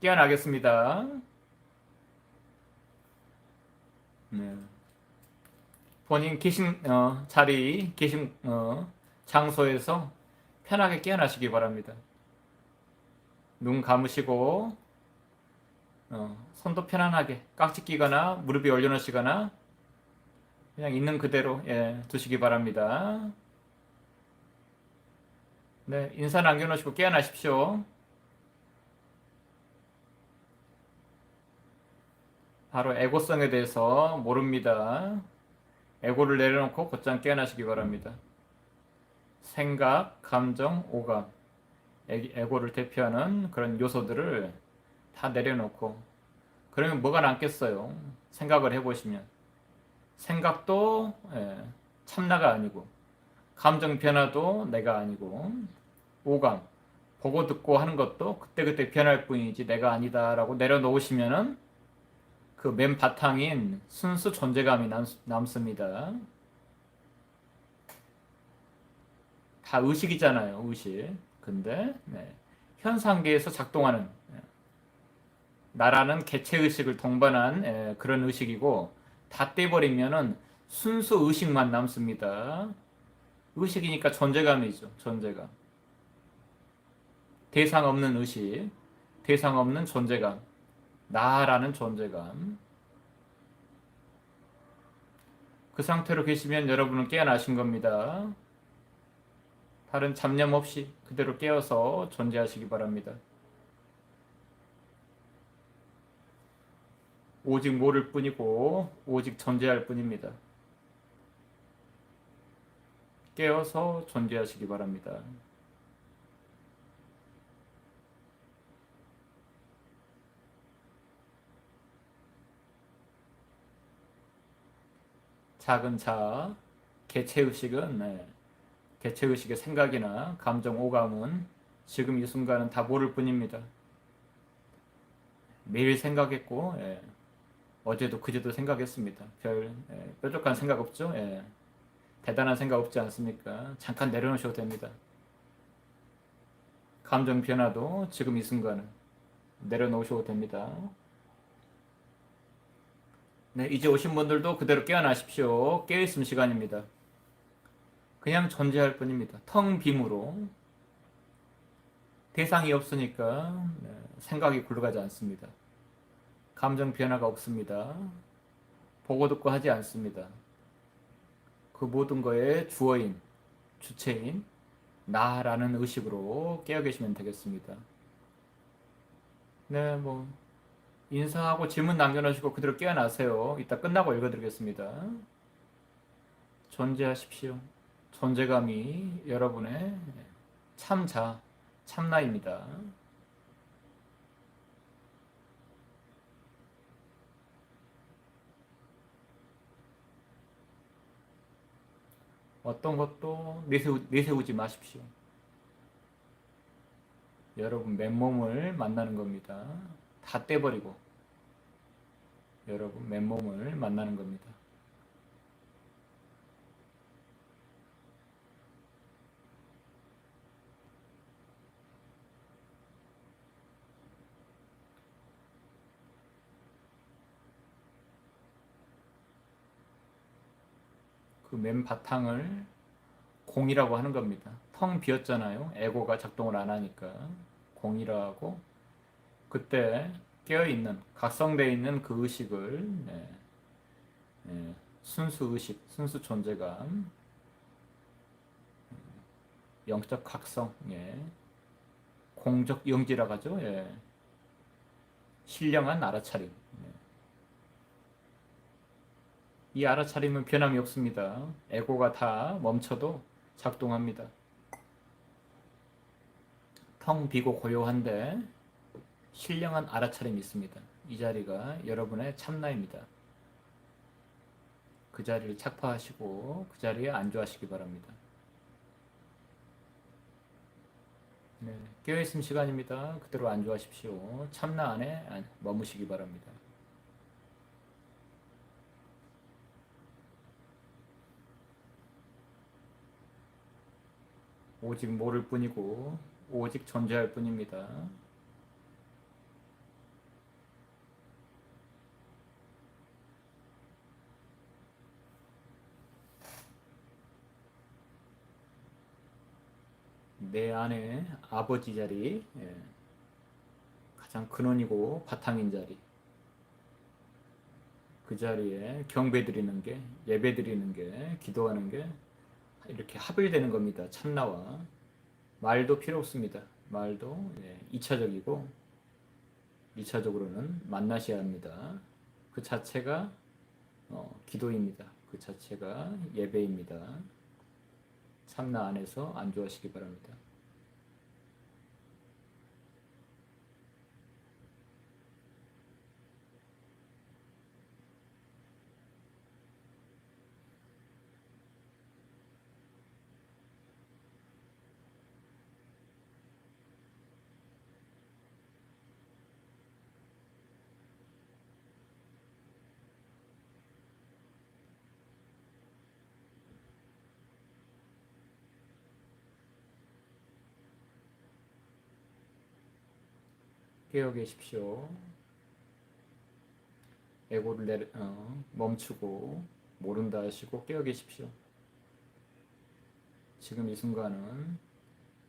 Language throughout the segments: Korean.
깨어나겠습니다. 네. 본인 계신 어, 자리, 계신 어, 장소에서 편하게 깨어나시기 바랍니다. 눈 감으시고 어, 손도 편안하게 깍지 끼거나 무릎에 올려놓으시거나 그냥 있는 그대로 예, 두시기 바랍니다. 네, 인사 남겨놓으시고 깨어나십시오. 바로 에고성에 대해서 모릅니다. 에고를 내려놓고 곧장 깨어나시기 바랍니다. 생각, 감정, 오감, 에- 에고를 대표하는 그런 요소들을 다 내려놓고 그러면 뭐가 남겠어요? 생각을 해보시면 생각도 예, 참나가 아니고 감정 변화도 내가 아니고 오감 보고 듣고 하는 것도 그때그때 변할 뿐이지 내가 아니다라고 내려놓으시면은 그 맨 바탕인 순수 존재감이 남, 남습니다. 다 의식이잖아요, 의식. 근데 네, 현상계에서 작동하는 예, 나라는 개체 의식을 동반한 예, 그런 의식이고 다 떼버리면은 순수 의식만 남습니다. 의식이니까 존재감이죠, 존재감. 대상 없는 의식, 대상 없는 존재감, 나라는 존재감. 그 상태로 계시면 여러분은 깨어나신 겁니다. 다른 잡념 없이 그대로 깨어서 존재하시기 바랍니다. 오직 모를 뿐이고 오직 존재할 뿐입니다. 깨어서 존재하시기 바랍니다. 작은 자, 개체의식은 네, 개체의식의 생각이나 감정, 오감은 지금 이 순간은 다 모를 뿐입니다. 매일 생각했고 예, 어제도 그제도 생각했습니다. 별 예, 뾰족한 생각 없죠? 예, 대단한 생각 없지 않습니까? 잠깐 내려놓으셔도 됩니다. 감정 변화도 지금 이 순간은 내려놓으셔도 됩니다. 네, 이제 오신 분들도 그대로 깨어나십시오. 깨어있음 시간입니다. 그냥 존재할 뿐입니다. 텅 빔으로. 대상이 없으니까 네, 생각이 굴러가지 않습니다. 감정 변화가 없습니다. 보고 듣고 하지 않습니다. 그 모든 거의 주어인, 주체인 나라는 의식으로 깨어 계시면 되겠습니다. 네, 뭐 인사하고 질문 남겨놓으시고 그대로 깨어나세요. 이따 끝나고 읽어드리겠습니다. 존재하십시오. 존재감이 여러분의 참자, 참나입니다. 어떤 것도 내세우, 내세우지 마십시오. 여러분 맨몸을 만나는 겁니다. 다 떼버리고 여러분 맨몸을 만나는 겁니다. 그 맨 바탕을 공이라고 하는 겁니다. 텅 비었잖아요. 에고가 작동을 안 하니까 공이라고 그때 깨어 있는 각성되어 있는 그 의식을 네, 네, 순수 의식, 순수 존재감, 영적 각성, 예, 공적 영지라고 하죠. 예, 신령한 알아차림. 예. 이 알아차림은 변함이 없습니다. 에고가 다 멈춰도 작동합니다. 텅 비고 고요한데 신령한 알아차림이 있습니다. 이 자리가 여러분의 참나입니다. 그 자리를 착파하시고 그 자리에 안주하시기 바랍니다. 네, 깨어있음 시간입니다. 그대로 안주하십시오. 참나 안에 머무시기 바랍니다. 오직 모를 뿐이고 오직 존재할 뿐입니다. 내 안에 아버지 자리, 예, 가장 근원이고 바탕인 자리. 그 자리에 경배 드리는 게, 예배 드리는 게, 기도하는 게 이렇게 합일되는 겁니다. 참나와. 말도 필요 없습니다. 말도 예, 2차적이고 2차적으로는 만나셔야 합니다. 그 자체가 어, 기도입니다. 그 자체가 예배입니다. 참나 안에서 안주하시기 바랍니다. 깨어 계십시오. 에고를 내려, 어, 멈추고 모른다 하시고 깨어 계십시오. 지금 이 순간은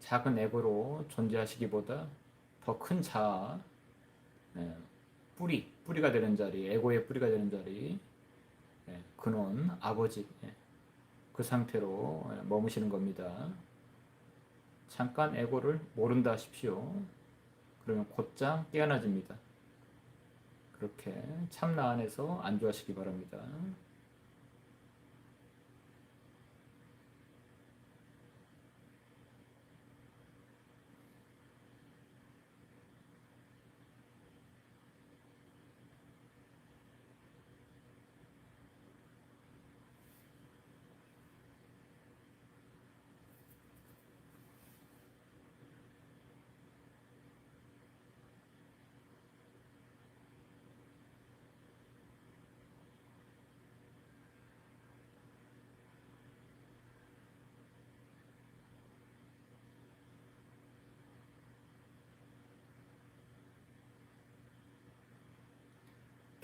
작은 에고로 존재하시기보다 더 큰 자아, 예, 뿌리, 뿌리가 되는 자리, 에고의 뿌리가 되는 자리, 예, 근원, 아버지, 예, 그 상태로 예, 머무시는 겁니다. 잠깐 에고를 모른다 하십시오. 그러면 곧장 깨어나집니다. 그렇게 참나 안에서 안주하시기 바랍니다.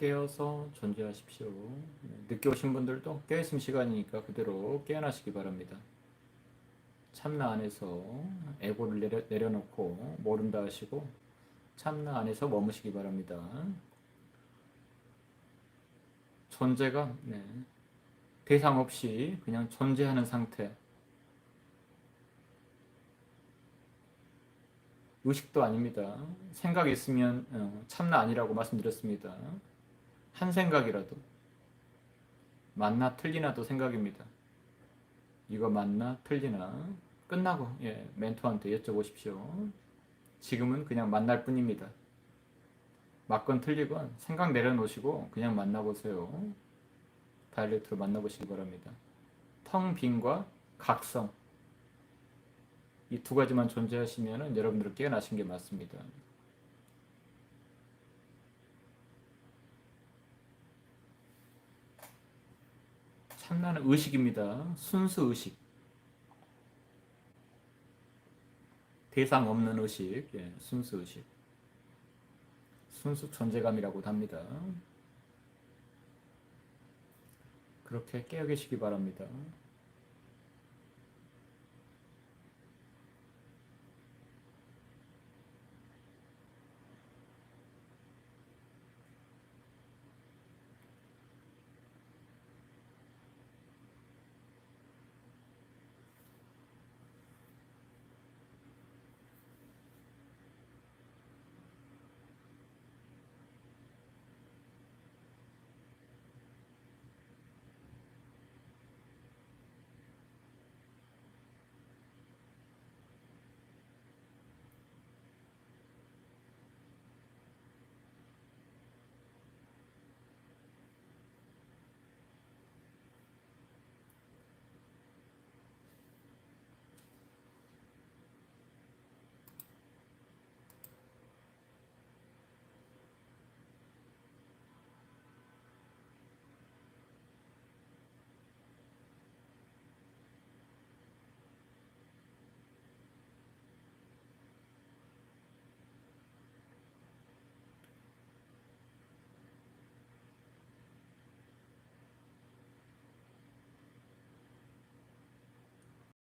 깨어서 존재하십시오. 네, 늦게 오신 분들도 깨어있음 시간이니까 그대로 깨어나시기 바랍니다. 참나 안에서 에고를 내려, 내려놓고 모른다 하시고 참나 안에서 머무시기 바랍니다. 존재가 네, 대상 없이 그냥 존재하는 상태. 의식도 아닙니다. 생각이 있으면 어, 참나 아니라고 말씀드렸습니다. 한 생각이라도 맞나 틀리나도 생각입니다. 이거 맞나 틀리나 끝나고 예, 멘토한테 여쭤보십시오. 지금은 그냥 만날 뿐입니다. 맞건 틀리건 생각 내려놓으시고 그냥 만나보세요. 다이렉트로 만나보시기 바랍니다. 텅 빈과 각성 이 두 가지만 존재하시면 여러분들은 깨어나신 게 맞습니다. 참나는 의식입니다. 순수 의식. 대상 없는 의식, 예, 순수 의식. 순수 존재감이라고도 합니다. 그렇게 깨어 계시기 바랍니다.